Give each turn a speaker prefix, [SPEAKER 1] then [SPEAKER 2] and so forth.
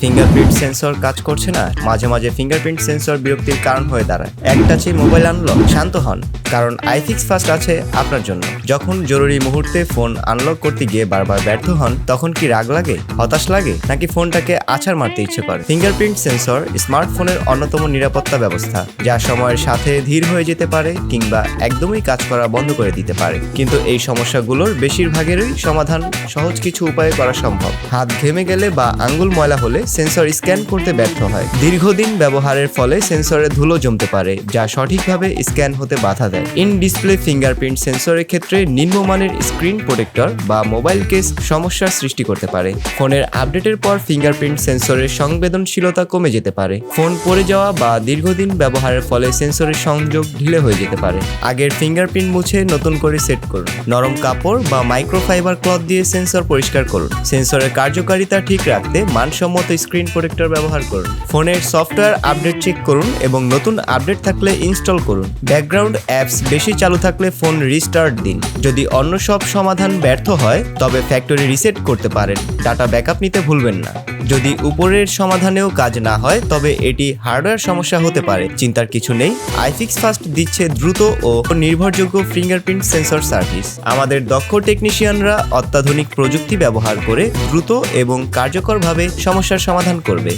[SPEAKER 1] Fingerprint sensor কাজ করছে না। মাঝে মাঝে ফিঙ্গারপ্রিন্ট সেন্সর বিরক্তির কারণ হয়ে দাঁড়ায়। একটা চেয়ে মোবাইল আনলক শান্ত হন। কারণ আইফিক্স ফাস্ট আছে আপনার জন্য। যখন জরুরি মুহূর্তে ফোন আনলক করতে গিয়ে বারবার ব্যর্থ হন, তখন কি রাগ লাগে, হতাশ লাগে? নাকি ফোনটাকে আছাড় মারতে ইচ্ছে করে। ফিঙ্গারপ্রিন্ট সেন্সর স্মার্টফোনের অন্যতম নিরাপত্তা ব্যবস্থা, যা সময়ের সাথে ধীর হয়ে যেতে পারে কিংবা একদমই কাজ করা বন্ধ করে দিতে পারে। কিন্তু এই সমস্যাগুলোর বেশিরভাগেরই সমাধান সহজ কিছু উপায়ে করা সম্ভব। হাত ঘেমে গেলে বা আঙ্গুল ময়লা হলে সেন্সর স্ক্যান করতে ব্যর্থ হয়। দীর্ঘদিন ব্যবহারের ফলে সেন্সরে ধুলো জমতে পারে, যা সঠিকভাবে স্ক্যান হতে বাধা দেয়। ইন ডিসপ্লে ফিঙ্গারপ্রিন্ট সেন্সরের ক্ষেত্রে নিম্নমানের স্ক্রিন প্রোটেক্টর বা মোবাইল কেস সমস্যার সৃষ্টি করতে পারে। ফোনের আপডেটের পর ফিঙ্গারপ্রিন্ট সেন্সরের সংবেদনশীলতা কমে যেতে পারে। ফোন পড়ে যাওয়া বা দীর্ঘদিন ব্যবহারের ফলে সেন্সরের সংযোগ ঢিলে হয়ে যেতে পারে। আগের ফিঙ্গারপ্রিন্ট মুছে নতুন করে সেট করুন। নরম কাপড় বা মাইক্রোফাইবার ক্লথ দিয়ে সেন্সর পরিষ্কার করুন। সেন্সরের কার্যকারিতা ঠিক রাখতে মানসম্মত স্ক্রিন প্রোটেক্টর ব্যবহার করুন। ফোনের সফটওয়্যার আপডেট চেক করুন এবং নতুন আপডেট থাকলে ইনস্টল করুন। ব্যাকগ্রাউন্ড অ্যাপস বেশি চালু থাকলে ফোন রিস্টার্ট দিন। যদি অন্য সব সমাধান ব্যর্থ হয়, তবে ফ্যাক্টরি রিসেট করতে পারেন। ডাটা ব্যাকআপ নিতে ভুলবেন না। যদি উপরের সমাধানেও কাজ না হয়, তবে এটি হার্ডওয়্যার সমস্যা হতে পারে। চিন্তার কিছু নেই। আইফিক্স ফাস্ট দিচ্ছে দ্রুত ও নির্ভরযোগ্য ফিঙ্গারপ্রিন্ট সেন্সর সার্ভিস। আমাদের দক্ষ টেকনিশিয়ানরা অত্যাধুনিক প্রযুক্তি ব্যবহার করে দ্রুত এবং কার্যকরভাবে সমস্যার সমাধান করবে।